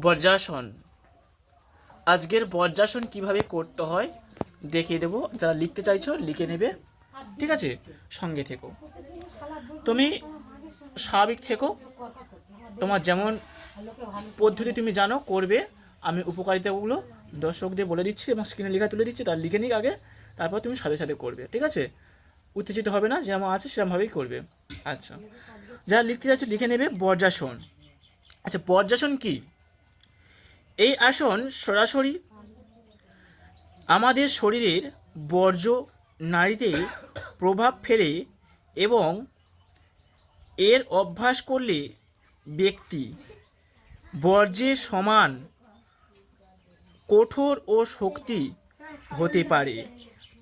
বজ্রাসন। আজকের বজ্রাসন কীভাবে করতে হয় দেখিয়ে দেবো। যারা লিখতে চাইছো, লিখে নেবে। ঠিক আছে? সঙ্গে থেকো। তুমি স্বাভাবিক থেকো। তোমার যেমন পদ্ধতি তুমি জানো, করবে। আমি উপকারিতাগুলো দর্শকদের বলে দিচ্ছি এবং স্ক্রিনে লেখা তুলে দিচ্ছি, তার লিখে নিক আগে। তারপর তুমি সাথে সাথে করবে। ঠিক আছে? উত্তেজিত হবে না, যেমন আছে সেরকমভাবেই করবে। আচ্ছা। যারা লিখতে যাচ্ছ লিখে নেবে। বজ্রাসন। আচ্ছা বজ্রাসন কি? এই আসন সরাসরি আমাদের শরীরের বর্জ্য নারীতে প্রভাব ফেলে এবং এর অভ্যাস করলে ব্যক্তি বর্জ্যের সমান কঠোর ও শক্তি হতে পারে।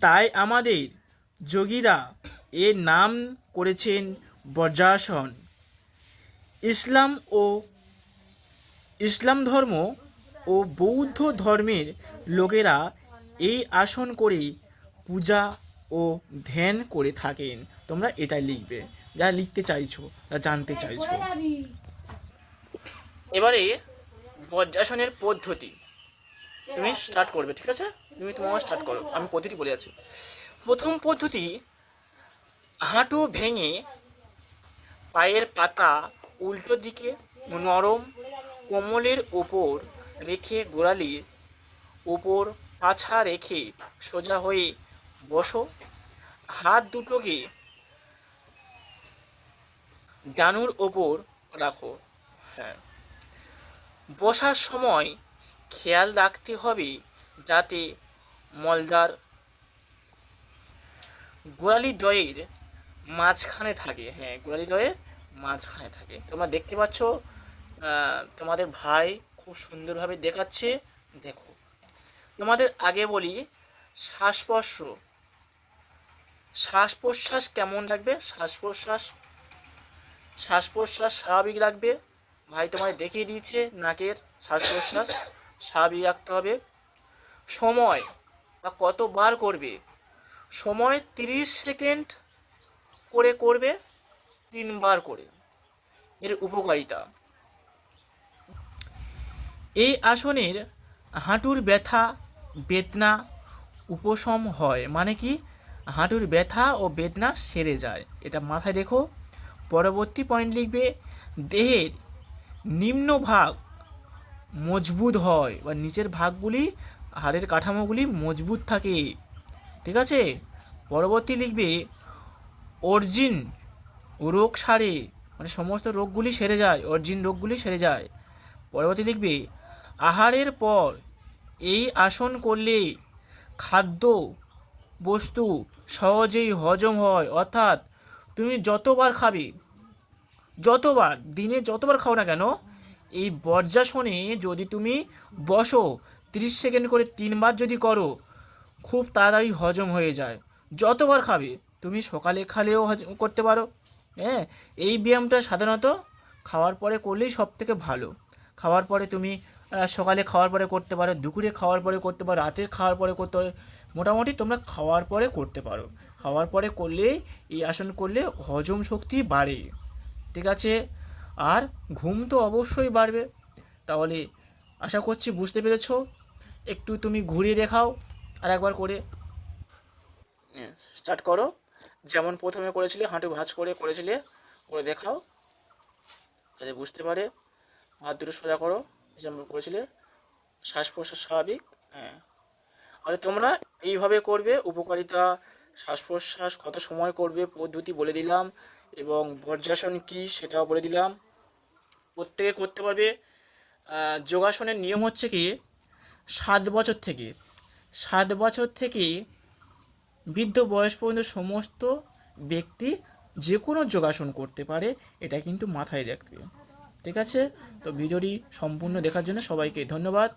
তাই আমাদের যোগীরা এর নাম করেছেন বজ্রাসন। ইসলাম ও ইসলাম ধর্ম ও বৌদ্ধ ধর্মের লোকেরা এই আসন করেই পূজা ও ধ্যান করে থাকেন। তোমরা এটাই লিখবে। যা লিখতে চাইছো যারা জানতে চাইছো। এবারে বজ্রাসনের পদ্ধতি। তুমি স্টার্ট করবে, ঠিক আছে? তুমি তোমার স্টার্ট করো। আমি পদ্ধতি বলে যাচ্ছি। প্রথম পদ্ধতি, হাঁটু ভেঙে পায়ের পাতা উল্টো দিকে নরম কোমলের ওপর রেখে গোড়ালির ওপর পাছা রেখে সোজা হয়ে বসো। হাত দুটোকে জানুর ওপর রাখো। হ্যাঁ। বসার সময় খেয়াল রাখতে হবে যাতে মলদার গোড়ালি দয়ের মাঝখানে থাকে। হ্যাঁ গোড়ালি দয়ের মাঝখানে থাকে। তোমরা দেখতে পাচ্ছ তোমাদের ভাই খুব সুন্দরভাবে দেখাচ্ছে। দেখো। তোমাদের আগে বলি শ্বাস প্রশ্বাস শ্বাস প্রশ্বাস কেমন লাগবে? শ্বাস প্রশ্বাস শ্বাস প্রশ্বাস স্বাভাবিক রাখবে ভাই তোমায় দেখিয়ে দিয়েছে নাকের শ্বাস প্রশ্বাস স্বাভাবিক রাখতে হবে। সময় বা কতবার করবে? সময় তিরিশ সেকেন্ড করে করবে, তিনবার করে। এর উপকারিতা। এই আসনের হাঁটুর ব্যথা, বেদনা উপশম হয়। মানে কি? হাঁটুর ব্যথা ও বেদনা সেরে যায়। এটা মাথায় রেখো। পরবর্তী পয়েন্ট লিখবে, দেহের নিম্ন ভাগ মজবুত হয় বা নিচের ভাগগুলি, হাড়ের কাঠামোগুলি মজবুত থাকে। ঠিক আছে? পরবর্তী লিখবে, অর্জিন রোগ সারে। মানে সমস্ত রোগগুলি সেরে যায়, অর্জিন রোগগুলি সেরে যায়। পরবর্তী লিখবে আহারের পর এই আসন করলে খাদ্য বস্তু সহজেই হজম হয়। অর্থাৎ তুমি যতবার খাবে, যতবার, দিনে যতবার খাও না কেন, এই বজ্রাসনে যদি তুমি বসো, তিরিশ সেকেন্ড করে তিনবার যদি করো, খুব তাড়াতাড়ি হজম হয়ে যায়। যতবার খাবে, তুমি সকালে খালেও হজম করতে পারো। হ্যাঁ এই ব্যায়ামটা সাধারণত খাওয়ার পরে করলেই সব থেকে ভালো। খাওয়ার পরে তুমি সকালে খাওয়ার পরে করতে পারো, দুপুরে খাওয়ার পরে করতে পারো, রাতের খাওয়ার পরে করতে পারো, মোটামুটি তোমরা খাওয়ার পরে করতে পারো। খাওয়ার পরে করলে এই আসন করলে হজম শক্তি বাড়ে, ঠিক আছে? আর ঘুম তো অবশ্যই বাড়বে। তাহলে আশা করছি বুঝতে পেরেছ। একটু তুমি ঘুরিয়ে দেখাও আর একবার করে। স্টার্ট করো। যেমন প্রথমে করেছিলে, হাঁটু ভাঁজ করে করেছিলে, করে দেখাও। যাতে বুঝতে পারে। হাত দুটো সোজা করো। যেমন করেছিলে শ্বাস প্রশ্বাস স্বাভাবিক? হ্যাঁ। আর তোমরা এইভাবে করবে, উপকারিতা শ্বাস প্রশ্বাস কত সময় করবে, পদ্ধতি বলে দিলাম এবং বজ্রাসন কী সেটাও বলে দিলাম। প্রত্যেকে করতে পারবে। যোগাসনের নিয়ম হচ্ছে কি, সাত বছর থেকে, সাত বছর থেকে বৃদ্ধ বয়স পর্যন্ত সমস্ত ব্যক্তি যে কোনো যোগাসন করতে পারে, এটা কিন্তু মাথায় রাখবে। ঠিক আছে? তো ভিডিওটি সম্পূর্ণ দেখার জন্য সবাইকে ধন্যবাদ।